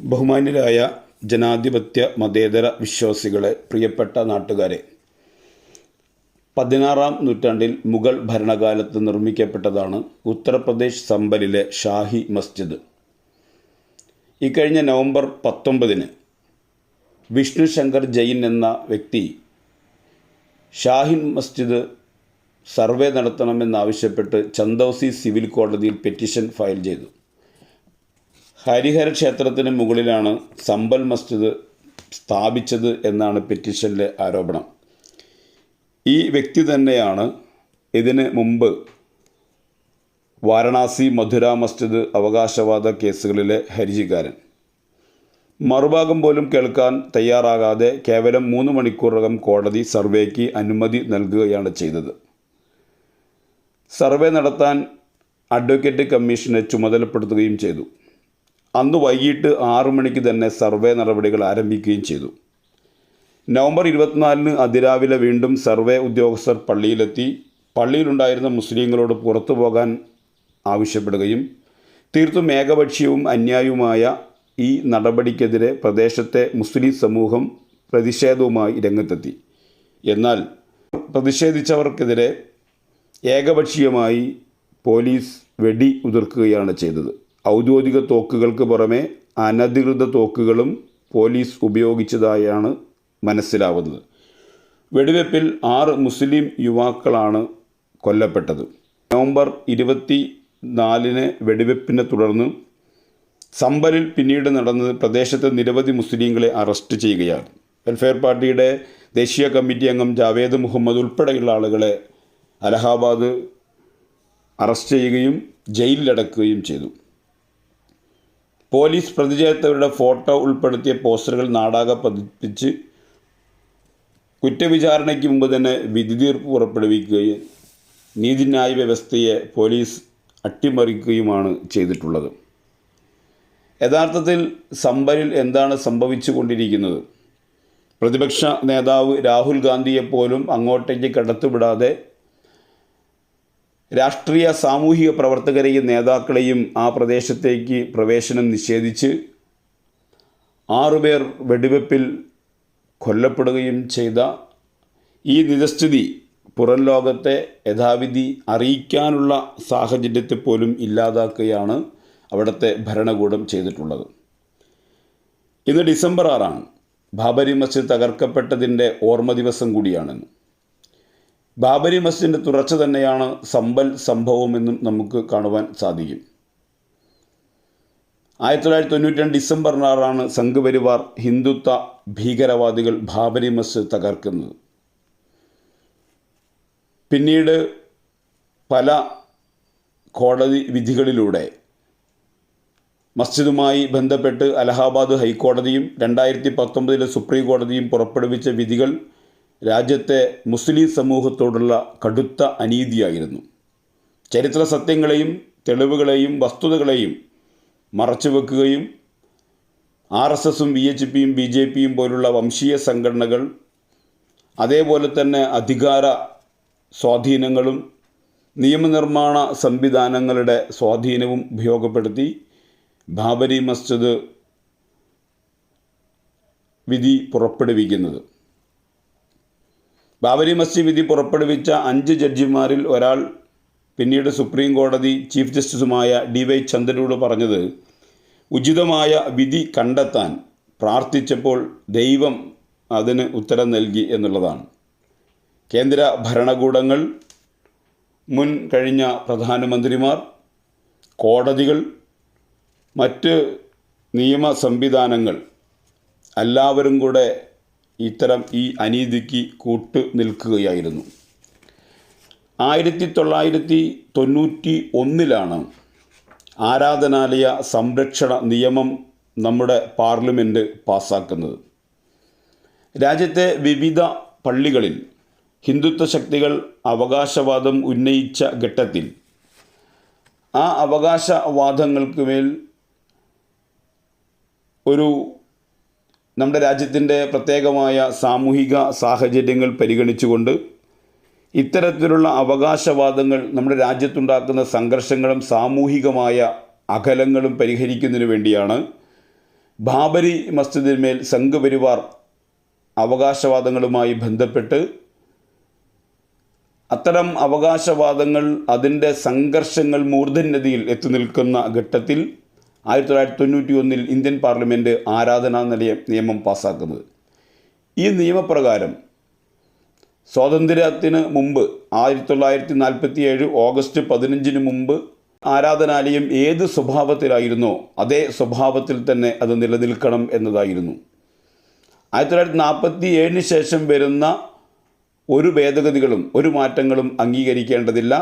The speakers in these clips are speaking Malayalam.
ബഹുമാന്യരായ ജനാധിപത്യ മതേതര വിശ്വാസികളെ പ്രിയപ്പെട്ട നാട്ടുകാരെ പതിനാറാം നൂറ്റാണ്ടിൽ മുഗൾ ഭരണകാലത്ത് നിർമ്മിക്കപ്പെട്ടതാണ് ഉത്തർപ്രദേശ് സംബലിലെ ഷാഹി മസ്ജിദ്. ഇക്കഴിഞ്ഞ നവംബർ പത്തൊമ്പതിന് വിഷ്ണു ശങ്കർ ജെയിൻ എന്ന വ്യക്തി ഷാഹിൻ മസ്ജിദ് സർവേ നടത്തണമെന്നാവശ്യപ്പെട്ട് ചന്ദൌസി സിവിൽ കോടതിയിൽ പെറ്റീഷൻ ഫയൽ ചെയ്തു. ഹരിഹര ക്ഷേത്രത്തിന് മുകളിലാണ് സമ്പൽ മസ്ജിദ് സ്ഥാപിച്ചത് എന്നാണ് പെറ്റീഷനിലെ ആരോപണം. ഈ വ്യക്തി തന്നെയാണ് ഇതിന് മുമ്പ് വാരണാസി മധുര മസ്ജിദ് അവകാശവാദ കേസുകളിലെ ഹരിജിക്കാരൻ. മറുഭാഗം പോലും കേൾക്കാൻ തയ്യാറാകാതെ കേവലം മൂന്ന് മണിക്കൂറകം കോടതി സർവേക്ക് അനുമതി നൽകുകയാണ് ചെയ്തത്. സർവേ നടത്താൻ അഡ്വക്കേറ്റ് കമ്മീഷനെ ചുമതലപ്പെടുത്തുകയും ചെയ്തു. അന്ന് വൈകിട്ട് ആറു മണിക്ക് തന്നെ സർവേ നടപടികൾ ആരംഭിക്കുകയും ചെയ്തു. നവംബർ ഇരുപത്തിനാലിന് അതിരാവിലെ വീണ്ടും സർവേ ഉദ്യോഗസ്ഥർ പള്ളിയിലെത്തി. പള്ളിയിലുണ്ടായിരുന്ന മുസ്ലിങ്ങളോട് പുറത്തു പോകാൻ ആവശ്യപ്പെടുകയും തീർത്തും ഏകപക്ഷീയവും അന്യായവുമായ ഈ നടപടിക്കെതിരെ പ്രദേശത്തെ മുസ്ലിം സമൂഹം പ്രതിഷേധവുമായി രംഗത്തെത്തി. എന്നാൽ പ്രതിഷേധിച്ചവർക്കെതിരെ ഏകപക്ഷീയമായി പോലീസ് വെടി ഉതിർക്കുകയാണ് ചെയ്തത്. ഔദ്യോഗിക തോക്കുകൾക്ക് പുറമെ അനധികൃത തോക്കുകളും പോലീസ് ഉപയോഗിച്ചതായാണ് മനസ്സിലാവുന്നത്. വെടിവെപ്പിൽ ആറ് മുസ്ലിം യുവാക്കളാണ് കൊല്ലപ്പെട്ടത്. നവംബർ ഇരുപത്തി നാലിന് വെടിവെപ്പിനെ തുടർന്ന് സമ്പലിൽ പിന്നീട് നടന്നത് പ്രദേശത്തെ നിരവധി മുസ്ലിങ്ങളെ അറസ്റ്റ് ചെയ്യുകയാണ്. വെൽഫെയർ പാർട്ടിയുടെ ദേശീയ കമ്മിറ്റി അംഗം ജാവേദ് മുഹമ്മദ് ഉൾപ്പെടെയുള്ള ആളുകളെ അലഹാബാദ് അറസ്റ്റ് ചെയ്യുകയും ജയിലിലടക്കുകയും ചെയ്തു. പോലീസ് പ്രതിചേർത്തവരുടെ ഫോട്ടോ ഉൾപ്പെടുത്തിയ പോസ്റ്ററുകൾ നാടാകെ പതിപ്പിച്ച് കുറ്റവിചാരണയ്ക്ക് മുമ്പ് തന്നെ വിധി തീർപ്പ് പുറപ്പെടുവിക്കുകയും നീതിന്യായ വ്യവസ്ഥയെ പോലീസ് അട്ടിമറിക്കുകയുമാണ് ചെയ്തിട്ടുള്ളത്. യഥാർത്ഥത്തിൽ സമ്പലിൽ എന്താണ് സംഭവിച്ചു കൊണ്ടിരിക്കുന്നത് പ്രതിപക്ഷ നേതാവ് രാഹുൽ ഗാന്ധിയെപ്പോലും അങ്ങോട്ടേക്ക് കടത്തുവിടാതെ രാഷ്ട്രീയ സാമൂഹിക പ്രവർത്തകരെയും നേതാക്കളെയും ആ പ്രദേശത്തേക്ക് പ്രവേശനം നിഷേധിച്ച് ആറുപേർ വെടിവെപ്പിൽ കൊല്ലപ്പെടുകയും ചെയ്ത ഈ നിജസ്ഥിതി പുറം ലോകത്തെ യഥാവിധി അറിയിക്കാനുള്ള സാഹചര്യത്തെ പോലും ഇല്ലാതാക്കുകയാണ് അവിടുത്തെ ഭരണകൂടം ചെയ്തിട്ടുള്ളത്. ഇന്ന് ഡിസംബർ ആറാണ്. ബാബരി മസ്ജിദ് തകർക്കപ്പെട്ടതിന്റെ ഓർമ്മ ദിവസം കൂടിയാണെന്ന് ബാബരി മസ്ജിദിന്റെ തുടർച്ച തന്നെയാണ് സമ്പൽ സംഭവമെന്നും നമുക്ക് കാണുവാൻ സാധിക്കും. ആയിരത്തി തൊള്ളായിരത്തി തൊണ്ണൂറ്റി രണ്ട് ഡിസംബർ ആറാണ് സംഘപരിവാർ ഹിന്ദുത്വ ഭീകരവാദികൾ ബാബരി മസ്ജിദ് തകർക്കുന്നത്. പിന്നീട് പല കോടതി വിധികളിലൂടെ മസ്ജിദുമായി ബന്ധപ്പെട്ട് അലഹാബാദ് ഹൈക്കോടതിയും രണ്ടായിരത്തി പത്തൊമ്പതിലെ സുപ്രീം കോടതിയും പുറപ്പെടുവിച്ച വിധികൾ രാജ്യത്തെ മുസ്ലിം സമൂഹത്തോടുള്ള കടുത്ത അനീതിയായിരുന്നു. ചരിത്ര സത്യങ്ങളെയും തെളിവുകളെയും വസ്തുതകളെയും മറച്ചുവെക്കുകയും ആർ എസ് എസും ബി എച്ച് പിയും ബി ജെ പിയും പോലുള്ള വംശീയ സംഘടനകൾ അതേപോലെ തന്നെ അധികാര സ്വാധീനങ്ങളും നിയമനിർമ്മാണ സംവിധാനങ്ങളുടെ സ്വാധീനവും ഉപയോഗപ്പെടുത്തി ബാബരി മസ്ജിദ് വിധി പുറപ്പെടുവിക്കുന്നത്. ബാബരി മസ്ജിദ് വിധി പുറപ്പെടുവിച്ച അഞ്ച് ജഡ്ജിമാരിൽ ഒരാൾ പിന്നീട് സുപ്രീം കോടതി ചീഫ് ജസ്റ്റിസുമായ ഡി വൈ ചന്ദ്രനോട് പറഞ്ഞത് ഉചിതമായ വിധി കണ്ടെത്താൻ പ്രാർത്ഥിച്ചപ്പോൾ ദൈവം അതിന് ഉത്തരം നൽകി എന്നുള്ളതാണ്. കേന്ദ്ര ഭരണകൂടങ്ങൾ മുൻ കഴിഞ്ഞ പ്രധാനമന്ത്രിമാർ കോടതികൾ മറ്റ് നിയമ സംവിധാനങ്ങൾ എല്ലാവരും കൂടെ ഇത്തരം ഈ അനീതിക്ക് കൂട്ടു നിൽക്കുകയായിരുന്നു. ആയിരത്തി തൊള്ളായിരത്തി തൊണ്ണൂറ്റി ഒന്നിലാണ് ആരാധനാലയ സംരക്ഷണ നിയമം നമ്മുടെ പാർലമെന്റ് പാസ്സാക്കുന്നത് രാജ്യത്തെ വിവിധ പള്ളികളിൽ ഹിന്ദുത്വ ശക്തികൾ അവകാശവാദം ഉന്നയിച്ച ഘട്ടത്തിൽ ആ അവകാശവാദങ്ങൾക്ക് മേൽ ഒരു നമ്മുടെ രാജ്യത്തിന്റെ പ്രത്യേകമായ സാമൂഹിക സാഹചര്യങ്ങൾ പരിഗണിച്ചുകൊണ്ട് ഇത്തരത്തിലുള്ള അവകാശവാദങ്ങൾ നമ്മുടെ രാജ്യത്തുണ്ടാക്കുന്ന സംഘർഷങ്ങളും സാമൂഹികമായ അകലങ്ങളും പരിഹരിക്കുന്നതിന് വേണ്ടിയാണ് ബാബരി മസ്ജിദിന്മേൽ സംഘപരിവാർ അവകാശവാദങ്ങളുമായി ബന്ധപ്പെട്ട് അത്തരം അവകാശവാദങ്ങൾ അതിന്റെ സംഘർഷങ്ങൾ മൂർധന്യതയിൽ എത്തി നിൽക്കുന്ന ഘട്ടത്തിൽ ആയിരത്തി തൊള്ളായിരത്തി തൊണ്ണൂറ്റി ഒന്നിൽ ഇന്ത്യൻ പാർലമെന്റ് ആരാധനാ നിലയ നിയമം പാസ്സാക്കുന്നത്. ഈ നിയമപ്രകാരം സ്വാതന്ത്ര്യത്തിന് മുമ്പ് ആയിരത്തി തൊള്ളായിരത്തി നാൽപ്പത്തി ഏഴ് ഓഗസ്റ്റ് പതിനഞ്ചിന് മുമ്പ് ആരാധനാലയം ഏത് സ്വഭാവത്തിലായിരുന്നോ അതേ സ്വഭാവത്തിൽ തന്നെ അത് നിലനിൽക്കണം എന്നതായിരുന്നു. ആയിരത്തി തൊള്ളായിരത്തി നാൽപ്പത്തി ഏഴിന് ശേഷം വരുന്ന ഒരു ഭേദഗതികളും ഒരു മാറ്റങ്ങളും അംഗീകരിക്കേണ്ടതില്ല.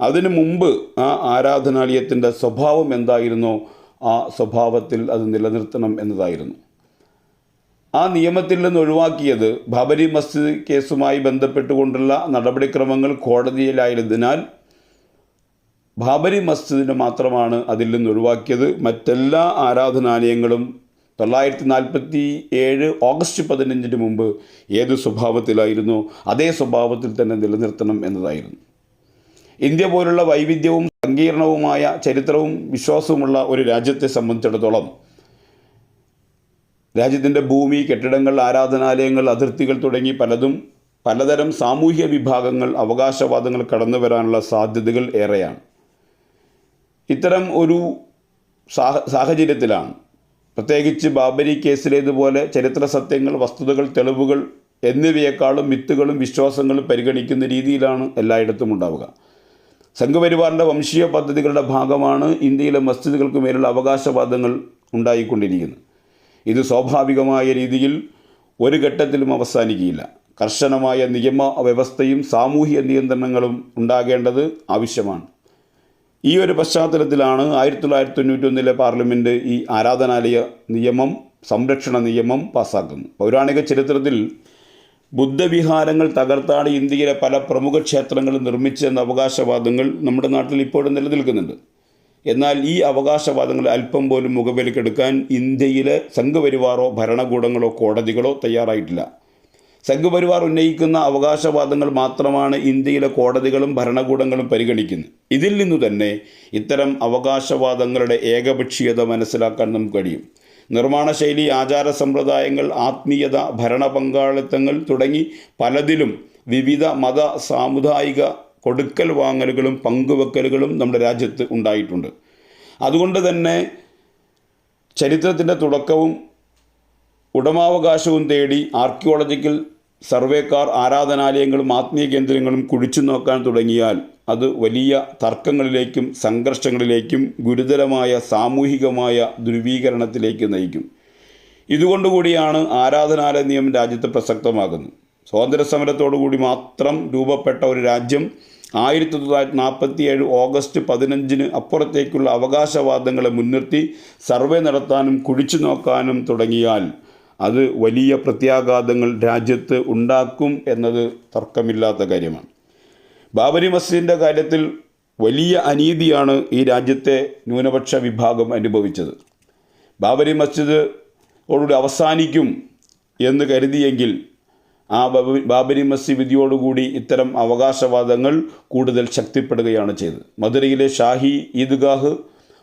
അതിനു മുമ്പ് ആ ആരാധനാലയത്തിന്റെ സ്വഭാവം എന്തായിരുന്നോ ആ സ്വഭാവത്തിൽ അത് നിലനിർത്തണം എന്നതായിരുന്നു. ആ നിയമത്തിൽ നിന്ന് ഒഴിവാക്കിയത് ബാബരി മസ്ജിദ് കേസുമായി ബന്ധപ്പെട്ടുകൊണ്ടുള്ള നടപടിക്രമങ്ങൾ കോടതിയിലായതിനാൽ ബാബരി മസ്ജിദിനെ മാത്രമാണ് അതിൽ നിന്ന് ഒഴിവാക്കിയത്. മറ്റെല്ലാ ആരാധനാലയങ്ങളും തൊള്ളായിരത്തി നാൽപ്പത്തി ഏഴ് ഓഗസ്റ്റ് പതിനഞ്ചിന് മുമ്പ് ഏത് സ്വഭാവത്തിലായിരുന്നു അതേ സ്വഭാവത്തിൽ തന്നെ നിലനിർത്തണം എന്നതായിരുന്നു. ഇന്ത്യ പോലുള്ള വൈവിധ്യവും സങ്കീർണവുമായ ചരിത്രവും വിശ്വാസവുമുള്ള ഒരു രാജ്യത്തെ സംബന്ധിച്ചിടത്തോളം രാജ്യത്തിന്റെ ഭൂമി കെട്ടിടങ്ങൾ ആരാധനാലയങ്ങൾ അതിർത്തികൾ തുടങ്ങി പലതും പലതരം സാമൂഹ്യ വിഭാഗങ്ങൾ അവകാശവാദങ്ങൾ കടന്നു വരാനുള്ള സാധ്യതകൾ ഏറെയാണ്. ഇത്തരം ഒരു സാഹ സാഹചര്യത്തിലാണ് പ്രത്യേകിച്ച് ബാബരി കേസിലേതുപോലെ ചരിത്ര സത്യങ്ങൾ വസ്തുതകൾ തെളിവുകൾ എന്നിവയേക്കാളും മിത്തുകളും വിശ്വാസങ്ങളും പരിഗണിക്കുന്ന രീതിയിലാണ് എല്ലായിടത്തും ഉണ്ടാവുക. സംഘപരിവാറിന്റെ വംശീയ പദ്ധതികളുടെ ഭാഗമാണ് ഇന്ത്യയിലെ മസ്ജിദുകൾക്ക് മേലുള്ള അവകാശവാദങ്ങൾ ഉണ്ടായിക്കൊണ്ടിരിക്കുന്നത്. ഇത് സ്വാഭാവികമായ രീതിയിൽ ഒരു ഘട്ടത്തിലും അവസാനിക്കുകയില്ല. കർശനമായ നിയമ വ്യവസ്ഥയും സാമൂഹിക നിയന്ത്രണങ്ങളും ഉണ്ടാകേണ്ടത് ആവശ്യമാണ്. ഈ ഒരു പശ്ചാത്തലത്തിലാണ് ആയിരത്തി തൊള്ളായിരത്തി തൊണ്ണൂറ്റൊന്നിലെ പാർലമെന്റ് ഈ ആരാധനാലയ നിയമം സംരക്ഷണ നിയമം പാസ്സാക്കുന്നത് പൗരാണിക ചരിത്രത്തിൽ ബുദ്ധവിഹാരങ്ങൾ തകർത്താണ് ഇന്ത്യയിലെ പല പ്രമുഖ ക്ഷേത്രങ്ങൾ നിർമ്മിച്ചെന്ന അവകാശവാദങ്ങൾ നമ്മുടെ നാട്ടിൽ ഇപ്പോഴും നിലനിൽക്കുന്നുണ്ട്. എന്നാൽ ഈ അവകാശവാദങ്ങൾ അല്പം പോലും മുഖവിലക്കെടുക്കാൻ ഇന്ത്യയിലെ സംഘപരിവാറോ ഭരണകൂടങ്ങളോ കോടതികളോ തയ്യാറായിട്ടില്ല. സംഘപരിവാർ ഉന്നയിക്കുന്ന അവകാശവാദങ്ങൾ മാത്രമാണ് ഇന്ത്യയിലെ കോടതികളും ഭരണകൂടങ്ങളും പരിഗണിക്കുന്നത്. ഇതിൽ നിന്നു തന്നെ ഇത്തരം അവകാശവാദങ്ങളുടെ ഏകപക്ഷീയത മനസ്സിലാക്കാൻ നമുക്ക് കഴിയും. നിർമ്മാണ ശൈലി ആചാര സമ്പ്രദായങ്ങൾ ആത്മീയത ഭരണ പങ്കാളിത്തങ്ങൾ തുടങ്ങി പലതിലും വിവിധ മത സാമുദായിക കൊടുക്കൽ വാങ്ങലുകളും പങ്കുവെക്കലുകളും നമ്മുടെ രാജ്യത്ത് ഉണ്ടായിട്ടുണ്ട്. അതുകൊണ്ട് തന്നെ ചരിത്രത്തിന്റെ തുടക്കവും ഉടമാവകാശവും തേടി ആർക്കിയോളജിക്കൽ സർവേക്കാർ ആരാധനാലയങ്ങളും ആത്മീയ കേന്ദ്രങ്ങളും കുഴിച്ചു നോക്കാൻ തുടങ്ങിയാൽ അത് വലിയ തർക്കങ്ങളിലേക്കും സംഘർഷങ്ങളിലേക്കും ഗുരുതരമായ സാമൂഹികമായ ധ്രുവീകരണത്തിലേക്ക് നയിക്കും. ഇതുകൊണ്ടുകൂടിയാണ് ആരാധനാലയ നിയമം രാജ്യത്ത് പ്രസക്തമാകുന്നത്. സ്വാതന്ത്ര്യ സമരത്തോടുകൂടി മാത്രം രൂപപ്പെട്ട ഒരു രാജ്യം ആയിരത്തി തൊള്ളായിരത്തി നാൽപ്പത്തി ഏഴ് ഓഗസ്റ്റ് പതിനഞ്ചിന് അപ്പുറത്തേക്കുള്ള അവകാശവാദങ്ങളെ മുൻനിർത്തി സർവേ നടത്താനും കുഴിച്ചു നോക്കാനും തുടങ്ങിയാൽ അത് വലിയ പ്രത്യാഘാതങ്ങൾ രാജ്യത്ത് ഉണ്ടാക്കും എന്നത് തർക്കമില്ലാത്ത കാര്യമാണ്. ബാബരി മസ്ജിദിന്റെ കാര്യത്തിൽ വലിയ അനീതിയാണ് ഈ രാജ്യത്തെ ന്യൂനപക്ഷ വിഭാഗം അനുഭവിച്ചത്. ബാബരി മസ്ജിദ് ഓടുകൂടി അവസാനിക്കും എന്ന് കരുതിയെങ്കിൽ ആ ബാബരി മസ്ജിദ് വിധിയോടുകൂടി ഇത്തരം അവകാശവാദങ്ങൾ കൂടുതൽ ശക്തിപ്പെടുകയാണ് ചെയ്തത്. മധുരയിലെ ഷാഹി ഈദ്ഗാഹ്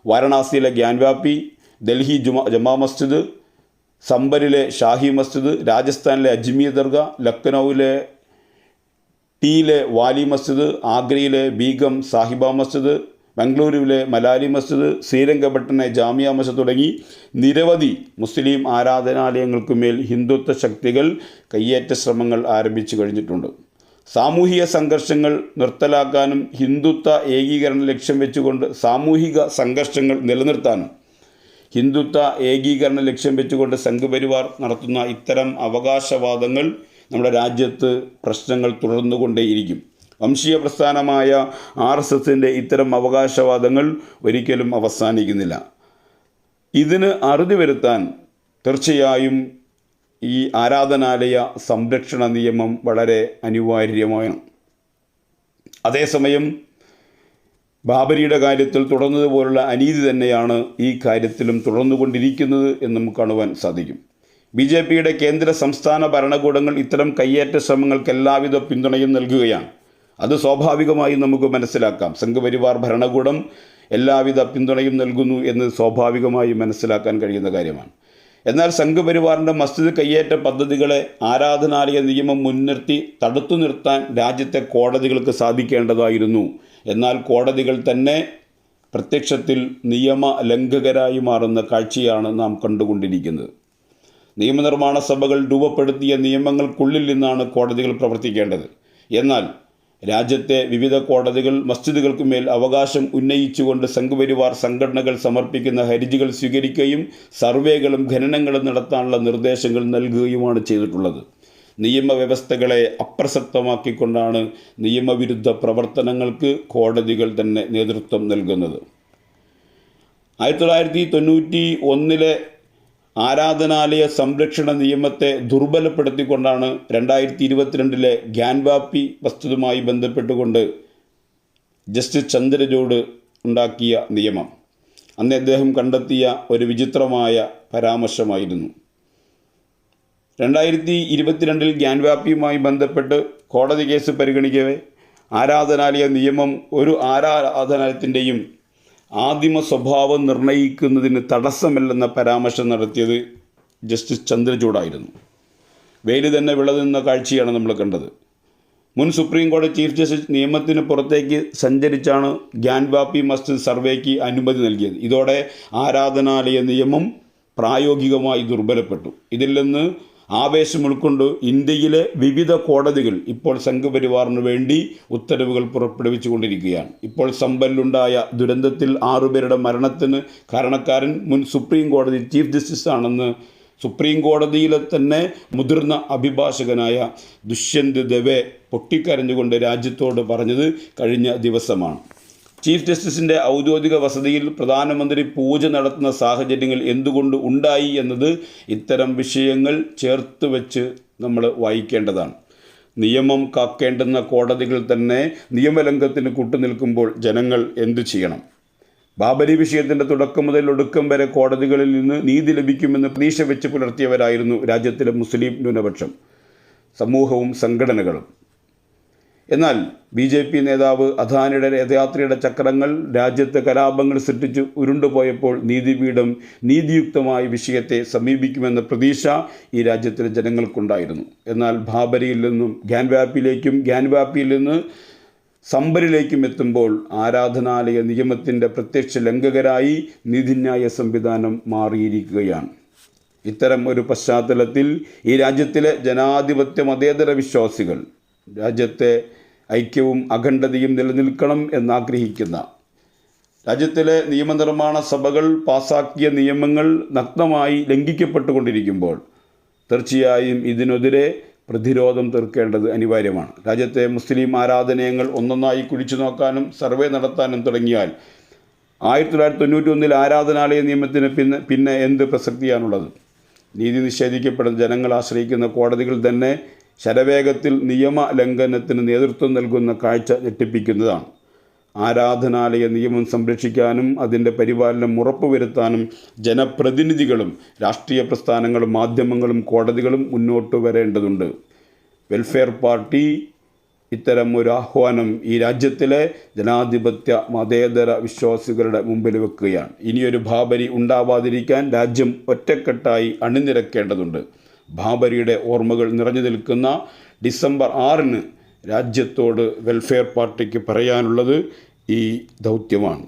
വാരണാസിയിലെ ഗ്യാൻവാപ്പി ഡൽഹി ജുമാ ജമാ മസ്ജിദ് സംബരിലെ ഷാഹി മസ്ജിദ് രാജസ്ഥാനിലെ അജ്മീർ ദർഗ ലക്നൌവിലെ ടീയിലെ വാലി മസ്ജിദ് ആഗ്രയിലെ ബീഗം സാഹിബ മസ്ജിദ് ബംഗളൂരുവിലെ മലാലി മസ്ജിദ് ശ്രീരംഗപട്ടണെ ജാമിയ മസ്ജിദ് തുടങ്ങി നിരവധി മുസ്ലിം ആരാധനാലയങ്ങൾക്കു മേൽ ഹിന്ദുത്വ ശക്തികൾ കയ്യേറ്റ ശ്രമങ്ങൾ ആരംഭിച്ചു കഴിഞ്ഞിട്ടുണ്ട്. സാമൂഹിക സംഘർഷങ്ങൾ നിർത്തലാക്കാനും ഹിന്ദുത്വ ഏകീകരണം ലക്ഷ്യം വെച്ചുകൊണ്ട് സാമൂഹിക സംഘർഷങ്ങൾ നിലനിർത്താനും ഹിന്ദുത്വ ഏകീകരണ ലക്ഷ്യം വെച്ചുകൊണ്ട് സംഘപരിവാർ നടത്തുന്ന ഇത്തരം അവകാശവാദങ്ങൾ നമ്മുടെ രാജ്യത്ത് പ്രശ്നങ്ങൾ തുടർന്നുകൊണ്ടേയിരിക്കും. വംശീയ പ്രസ്ഥാനമായ ആർ എസ് എസിന്റെ ഇത്തരം അവകാശവാദങ്ങൾ ഒരിക്കലും അവസാനിക്കുന്നില്ല. ഇതിന് അറുതി വരുത്താൻ തീർച്ചയായും ഈ ആരാധനാലയ സംരക്ഷണ നിയമം വളരെ അനിവാര്യമാണ്. അതേസമയം ബാബരിയുടെ കാര്യത്തിൽ തുടർന്നതുപോലുള്ള അനീതി തന്നെയാണ് ഈ കാര്യത്തിലും തുടർന്നുകൊണ്ടിരിക്കുന്നത് എന്നും കാണുവാൻ സാധിക്കും. ബി ജെ പിയുടെ കേന്ദ്ര സംസ്ഥാന ഭരണകൂടങ്ങൾ ഇത്തരം കയ്യേറ്റ ശ്രമങ്ങൾക്ക് എല്ലാവിധ പിന്തുണയും നൽകുകയാണ്. അത് സ്വാഭാവികമായും നമുക്ക് മനസ്സിലാക്കാം. സംഘപരിവാർ ഭരണകൂടം എല്ലാവിധ പിന്തുണയും നൽകുന്നു എന്ന് സ്വാഭാവികമായും മനസ്സിലാക്കാൻ കഴിയുന്ന കാര്യമാണ്. എന്നാൽ സംഘപരിവാറിന്റെ മസ്ജിദ് കയ്യേറ്റ പദ്ധതികളെ ആരാധനാലയ നിയമം മുൻനിർത്തി തടുത്തു നിർത്താൻ രാജ്യത്തെ കോടതികൾക്ക് സാധിക്കേണ്ടതായിരുന്നു. എന്നാൽ കോടതികൾ തന്നെ പ്രത്യക്ഷത്തിൽ നിയമ ലംഘകരായി മാറുന്ന കാഴ്ചയാണ് നാം കണ്ടുകൊണ്ടിരിക്കുന്നത്. നിയമനിർമ്മാണ സഭകൾ രൂപപ്പെടുത്തിയ നിയമങ്ങൾക്കുള്ളിൽ നിന്നാണ് കോടതികൾ പ്രവർത്തിക്കേണ്ടത്. എന്നാൽ രാജ്യത്തെ വിവിധ കോടതികൾ മസ്ജിദുകൾക്ക് മേൽ അവകാശം ഉന്നയിച്ചുകൊണ്ട് സംഘപരിവാർ സംഘടനകൾ സമർപ്പിക്കുന്ന ഹരിജികൾ സ്വീകരിക്കുകയും സർവേകളും ഖനനങ്ങളും നടത്താനുള്ള നിർദ്ദേശങ്ങൾ നൽകുകയുമാണ് ചെയ്തിട്ടുള്ളത്. നിയമവ്യവസ്ഥകളെ അപ്രസക്തമാക്കിക്കൊണ്ടാണ് നിയമവിരുദ്ധ പ്രവർത്തനങ്ങൾക്ക് കോടതികൾ തന്നെ നേതൃത്വം നൽകുന്നത്. ആയിരത്തി തൊള്ളായിരത്തി തൊണ്ണൂറ്റി ഒന്നിലെ ആരാധനാലയ സംരക്ഷണ നിയമത്തെ ദുർബലപ്പെടുത്തിക്കൊണ്ടാണ് രണ്ടായിരത്തി ഇരുപത്തിരണ്ടിലെ ഗ്യാൻവാപ്പി വസ്തുതുമായി ബന്ധപ്പെട്ടുകൊണ്ട് ജസ്റ്റിസ് ചന്ദ്രചൂഡ് ഉണ്ടാക്കിയ നിയമം. അന്ന് അദ്ദേഹം കണ്ടെത്തിയ ഒരു വിചിത്രമായ പരാമർശമായിരുന്നു. രണ്ടായിരത്തി ഇരുപത്തിരണ്ടിൽ ഗ്യാൻവാപ്പിയുമായി ബന്ധപ്പെട്ട് കോടതി കേസ് പരിഗണിക്കവേ ആരാധനാലയ നിയമം ഒരു ആരാധനാലയത്തിന്റെയും ആദിമ സ്വഭാവം നിർണയിക്കുന്നതിന് തടസ്സമല്ലെന്ന പരാമർശം നടത്തിയത് ജസ്റ്റിസ് ചന്ദ്രചൂഡായിരുന്നു. വെയിൽ തന്നെ വിളനിന്ന കാഴ്ചയാണ് നമ്മൾ കണ്ടത്. മുൻ സുപ്രീം കോടതി ചീഫ് ജസ്റ്റിസ് നിയമത്തിന് പുറത്തേക്ക് സഞ്ചരിച്ചാണ് ഗ്യാൻവാപ്പി മസ്ജിദ് സർവേക്ക് അനുമതി നൽകിയത്. ഇതോടെ ആരാധനാലയ നിയമം പ്രായോഗികമായി ദുർബലപ്പെട്ടു. ഇതിൽ നിന്ന് ആവേശം ഉൾക്കൊണ്ട് ഇന്ത്യയിലെ വിവിധ കോടതികൾ ഇപ്പോൾ സംഘപരിവാറിന് വേണ്ടി ഉത്തരവുകൾ പുറപ്പെടുവിച്ചു കൊണ്ടിരിക്കുകയാണ് ഇപ്പോൾ സമ്പലിലുണ്ടായ ദുരന്തത്തിൽ ആറുപേരുടെ മരണത്തിന് കാരണക്കാരൻ മുൻ സുപ്രീം കോടതി ചീഫ് ജസ്റ്റിസ് ആണെന്ന് സുപ്രീം കോടതിയിലെ തന്നെ മുതിർന്ന അഭിഭാഷകനായ ദുഷ്യന്ത് ദവെ പൊട്ടിക്കരഞ്ഞുകൊണ്ട് രാജ്യത്തോട് പറഞ്ഞത് കഴിഞ്ഞ ദിവസമാണ്. ചീഫ് ജസ്റ്റിസിന്റെ ഔദ്യോഗിക വസതിയിൽ പ്രധാനമന്ത്രി പൂജ നടത്തുന്ന സാഹചര്യങ്ങൾ എന്തുകൊണ്ട് ഉണ്ടായി എന്നത് ഇത്തരം വിഷയങ്ങൾ ചേർത്ത് വെച്ച് നമ്മൾ വായിക്കേണ്ടതാണ്. നിയമം കാക്കേണ്ടുന്ന കോടതികൾ തന്നെ നിയമലംഘനത്തിന് കൂട്ടുനിൽക്കുമ്പോൾ ജനങ്ങൾ എന്തു ചെയ്യണം? ബാബരി വിഷയത്തിന്റെ തുടക്കം മുതൽ ഒടുക്കം വരെ കോടതികളിൽ നിന്ന് നീതി ലഭിക്കുമെന്ന് പ്രതീക്ഷ വെച്ച് പുലർത്തിയവരായിരുന്നു രാജ്യത്തിലെ മുസ്ലിം ന്യൂനപക്ഷം. സമൂഹവും സംഘടനകളും. എന്നാൽ ബി ജെ പി നേതാവ് അദാനിയുടെ രഥയാത്രയുടെ ചക്രങ്ങൾ രാജ്യത്ത് കലാപങ്ങൾ സൃഷ്ടിച്ച് ഉരുണ്ടുപോയപ്പോൾ നീതിപീഠം നീതിയുക്തമായ വിഷയത്തെ സമീപിക്കുമെന്ന പ്രതീക്ഷ ഈ രാജ്യത്തിലെ ജനങ്ങൾക്കുണ്ടായിരുന്നു. എന്നാൽ ബാബരിയിൽ നിന്നും ഗ്യാൻവാപ്പിയിലേക്കും ഗ്യാൻവാപ്പിയിൽ നിന്ന് സമ്പരിലേക്കും എത്തുമ്പോൾ ആരാധനാലയ നിയമത്തിന്റെ പ്രത്യക്ഷ ലംഘകരായി നീതിന്യായ സംവിധാനം മാറിയിരിക്കുകയാണ്. ഇത്തരം ഒരു പശ്ചാത്തലത്തിൽ ഈ രാജ്യത്തിലെ ജനാധിപത്യ മതേതര വിശ്വാസികൾ രാജ്യത്തെ ഐക്യവും അഖണ്ഡതയും നിലനിൽക്കണം എന്നാഗ്രഹിക്കുന്ന രാജ്യത്തിലെ നിയമനിർമ്മാണ സഭകൾ പാസാക്കിയ നിയമങ്ങൾ നഗ്നമായി ലംഘിക്കപ്പെട്ടുകൊണ്ടിരിക്കുമ്പോൾ തീർച്ചയായും ഇതിനെതിരെ പ്രതിരോധം തീർക്കേണ്ടത് അനിവാര്യമാണ്. രാജ്യത്തെ മുസ്ലിം ആരാധനയങ്ങൾ ഒന്നൊന്നായി കുഴിച്ചു നോക്കാനും സർവേ നടത്താനും തുടങ്ങിയാൽ ആയിരത്തി തൊള്ളായിരത്തി തൊണ്ണൂറ്റി ഒന്നിൽ ആരാധനാലയ നിയമത്തിന് പിന്നെ പിന്നെ എന്ത് പ്രസക്തിയാണുള്ളത്? നീതി നിഷേധിക്കപ്പെടുന്ന ജനങ്ങൾ ആശ്രയിക്കുന്ന കോടതികൾ തന്നെ ശരവേഗത്തിൽ നിയമ ലംഘനത്തിന് നേതൃത്വം നൽകുന്ന കാഴ്ച ഞെട്ടിപ്പിക്കുന്നതാണ്. ആരാധനാലയ നിയമം സംരക്ഷിക്കാനും അതിന്റെ പരിപാലനം ഉറപ്പുവരുത്താനും ജനപ്രതിനിധികളും രാഷ്ട്രീയ പ്രസ്ഥാനങ്ങളും മാധ്യമങ്ങളും കോടതികളും മുന്നോട്ട് വരേണ്ടതുണ്ട്. വെൽഫെയർ പാർട്ടി ഇത്തരം ഒരു ആഹ്വാനം ഈ രാജ്യത്തിലെ ജനാധിപത്യ മതേതര വിശ്വാസികളുടെ മുമ്പിൽ വെക്കുകയാണ്. ഇനിയൊരു ബാബരി ഉണ്ടാവാതിരിക്കാൻ രാജ്യം ഒറ്റക്കെട്ടായി അണിനിരക്കേണ്ടതുണ്ട്. ബാബരിയുടെ ഓർമ്മകൾ നിറഞ്ഞു നിൽക്കുന്ന ഡിസംബർ ആറിന് രാജ്യത്തോട് വെൽഫെയർ പാർട്ടിക്ക് പറയാനുള്ളത് ഈ ദൗത്യമാണ്.